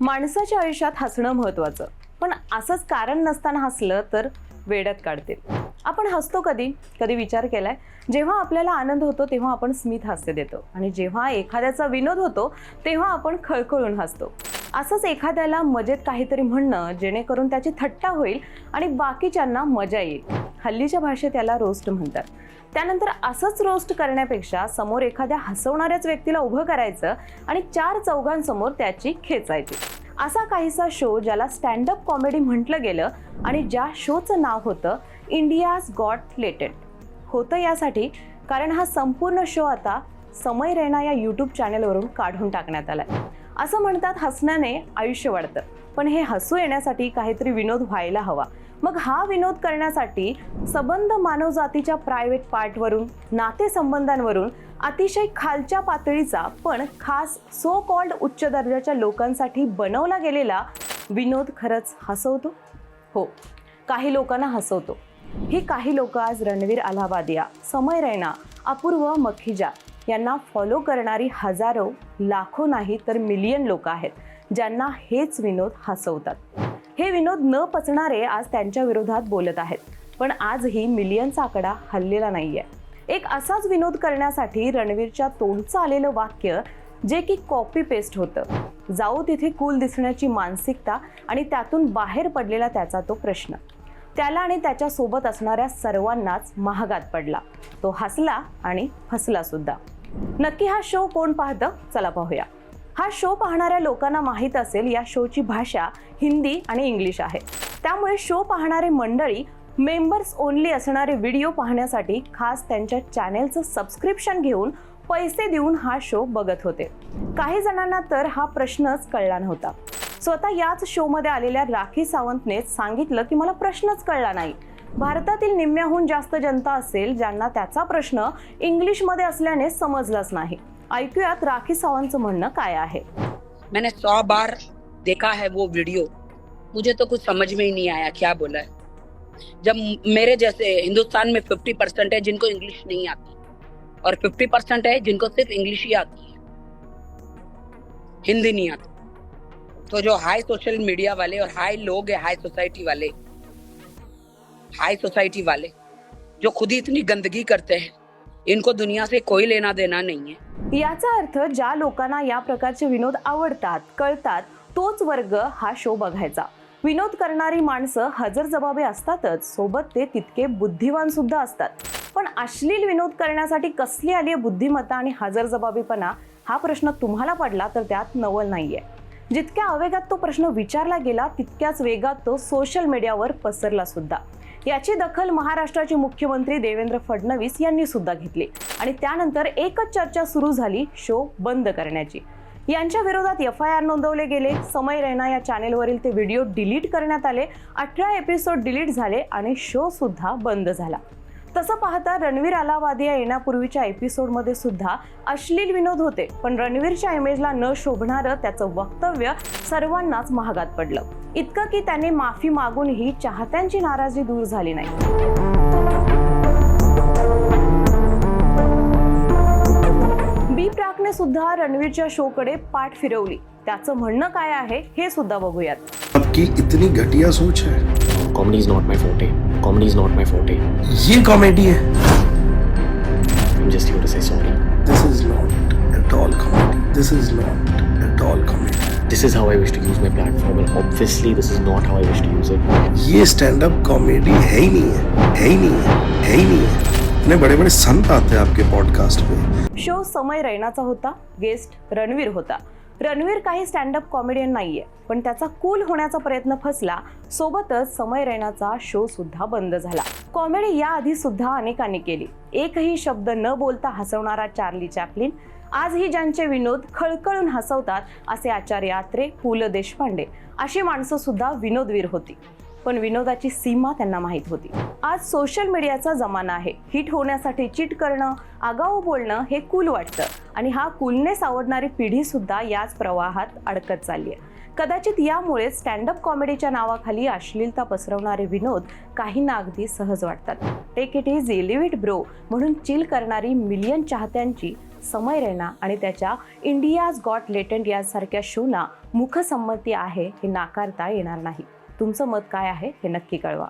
माणसाच्या आयुष्यात हसणं महत्त्वाचं. पण असंच कारण नसताना हसलं तर वेड्यात काढते आपण हसतो कधी? कधी विचार केलाय? जेव्हा आपल्याला आनंद होतो तेव्हा आपण स्मित हास्य देतो. आणि जेव्हा एखाद्याचा विनोद होतो तेव्हा आपण खळखळून हसतो. असंच एखाद्याला मजेत काहीतरी म्हणणं जेणेकरून त्याची थट्टा होईल आणि बाकीच्यांना मजा येईल. हल्लीच्या भाषेत याला रोस्ट म्हणतात. त्यानंतर असंच रोस्ट करण्यापेक्षा समोर एखाद्या हसवणाऱ्याच व्यक्तीला उभं करायचं आणि चार चौघांसमोर त्याची खेचायची. असा काहीसा शो ज्याला स्टँडअप कॉमेडी म्हटलं गेलं आणि ज्या शोचं नाव होतं इंडियाज गॉट लेटेड होतं यासाठी कारण हा संपूर्ण शो आता समय रैना या यूट्यूब चॅनलवरून काढून टाकण्यात आला असं म्हणतात हसण्याने आयुष्य वाढतं. पण हे हसू येण्यासाठी काहीतरी विनोद व्हायला हवा. मग हा विनोद करण्यासाठी संबंध मानवजातीच्या प्रायव्हेट पार्टवरून नातेसंबंधांवरून अतिशय खालच्या पातळीचा पण खास सो कॉल्ड उच्च दर्जाच्या लोकांसाठी बनवला गेलेला विनोद खरंच हसवतो? हो काही लोकांना हसवतो. ही काही लोक आज रणवीर अलाहाबादिया समय रैना अपूर्व मखिजा यांना फॉलो करणारी हजारो लाखो नाही तर मिलियन लोक आहेत. ज्यांना हेच विनोद हसवतात. हे विनोद न पचणारे आज त्यांच्या विरोधात बोलत आहेत. पण आजही मिलियनचा आकडा हल्लेला नाहीये. एक असाच विनोद करण्यासाठी रणवीरच्या तोंडचं आलेलं वाक्य जे की कॉपी पेस्ट होतं. जाऊ तिथे कूल दिसण्याची मानसिकता आणि त्यातून बाहेर पडलेला त्याचा तो प्रश्न. त्याला आणि त्याच्यासोबत असणाऱ्या सर्वांनाच महागात पडला. तो हसला आणि फसला सुद्धा. नक्की हा शो कोण पाहतं? चला पाहूया. हा शो पाहणाऱ्या लोकांना माहीत असेल या शोची भाषा हिंदी आणि इंग्लिश आहे. त्यामुळे शो पाहणारे मंडळी मेंबर्स ओनली असणारे व्हिडिओ पाहण्यासाठी खास त्यांच्या चॅनेलचं सबस्क्रिप्शन घेऊन पैसे देऊन हा शो बघत होते. काही जणांना तर हा प्रश्नच कळला नव्हता. स्वतः याच शोमध्ये आलेल्या राखी सावंतने सांगितलं की मला प्रश्नच कळला नाही. भारतातील निम्म्याहून जास्त जनता असेल ज्यांना त्याचा प्रश्न इंग्लिशमध्ये असल्याने समजलाच नाही. ऐकूयात राखी सावंतचं म्हणणं काय आहे? मैंने सौ बार देखा है वो वीडियो मुझे तो कुछ समझ में ही नहीं आया क्या बोला है। जब मेरे जैसे हिंदुस्तान में फिफ्टी परसेंट है जिनको इंग्लिश नहीं आती, और फिफ्टी परसेंट है जिनको सिर्फ़ इंग्लिश ही आती है, हिंदी नहीं आती। तो जो हाई सोशल मीडिया वाले और हाई लोग है हाई सोसाइटी वाले हाई सोसाइटी वाले, जो खुद ही इतनी गंदगी करते हैं इनको दुनिया से कोई लेना देना नहीं है। याचा अर्थ ज्या लोकांना या प्रकारचे विनोद आवडतात कळतात तोच वर्ग हा शो बघायचा. विनोद करणारी माणसं हजर जबाबे असतातच सोबत ते तितके बुद्धिवान सुद्धा असतात. पण अश्लील विनोद करण्यासाठी कसली आली आहे बुद्धिमत्ता आणि हजर जबाबीपणा हा प्रश्न तुम्हाला पडला तर त्यात नवल नाहीये. जितक्या आवेगात तो प्रश्न विचारला गेला तितक्याच वेगात तो सोशल मीडियावर पसरला सुद्धा. याची दखल महाराष्ट्राचे मुख्यमंत्री देवेंद्र फडणवीस यांनी सुद्धा घेतली. आणि त्यानंतर एकच चर्चा सुरू झाली शो बंद करण्याची. यांच्या विरोधात एफ आय आर नोंदवले गेले. समय रैना या चॅनेलवरील ते व्हिडिओ डिलीट करण्यात आले. अठरा एपिसोड डिलीट झाले आणि शो सुद्धा बंद झाला. तसं पाहता रणवीर अलाहाबादिया येण्यापूर्वीच्या एपिसोडमध्ये सुद्धा अश्लील विनोद होते. पण रणवीरच्या इमेजला न शोभणारं त्याचं वक्तव्य सर्वांनाच महागात पडलं. इतकं की त्याने माफी मागूनही चाहत्यांची नाराजी दूर झाली नाही. बी प्राकने सुद्धा रणवीरच्या शोकडे पाठ फिरवली. त्याचं म्हणणं काय आहे हे सुद्धा बघूयात. आपकी इतनी घटिया सोच है. Comedy is not my forte. Comedy is not my forte ये कॉमेडी है i'm just here to say sorry this is not at all comedy this is not at all comedy this is how i wish to use my platform and obviously this is not how i wish to use it ये stand up comedy है ही नहीं है है ही नहीं है है ही नहीं है इतने बड़े बड़े संत आते हैं आपके पॉडकास्ट पे शो समय रैनाचा होता गेस्ट रणवीर होता रणवीर काही स्टँडअप कॉमेडियन नाहीये पण त्याचा कूल होण्याचा प्रयत्न फसला सोबतच समय रैनाचा शो सुद्धा बंद झाला. कॉमेडी याआधी सुद्धा अनेकांनी केली. एकही शब्द न बोलता हसवणारा चार्ली चॅपलिन आजही ज्यांचे विनोद खळखळून हसवतात असे आचार्य आत्रे पु ल देशपांडे अशी माणसं सुद्धा विनोदवीर होती. पण विनोदाची सीमा त्यांना माहीत होती. आज सोशल मीडियाचा जमाना आहे. हिट होण्यासाठी चिट करणं आगाऊ बोलणं हे कूल वाटतं. आणि हा कूलनेस आवडणारी पिढी सुद्धा याच प्रवाहात अडकत चालली आहे. कदाचित यामुळे स्टँडअप कॉमेडीच्या नावाखाली अश्लीलता पसरवणारे विनोद काहींना अगदी सहज वाटतात. Take it is leave it bro म्हणून चिल करणारी मिलियन चाहत्यांची समय रैना आणि त्याच्या इंडियाज गॉट लेटंट यासारख्या शोना मुखसंमती आहे हे नाकारता येणार नाही. तुमचं मत काय आहे हे नक्की कळवा.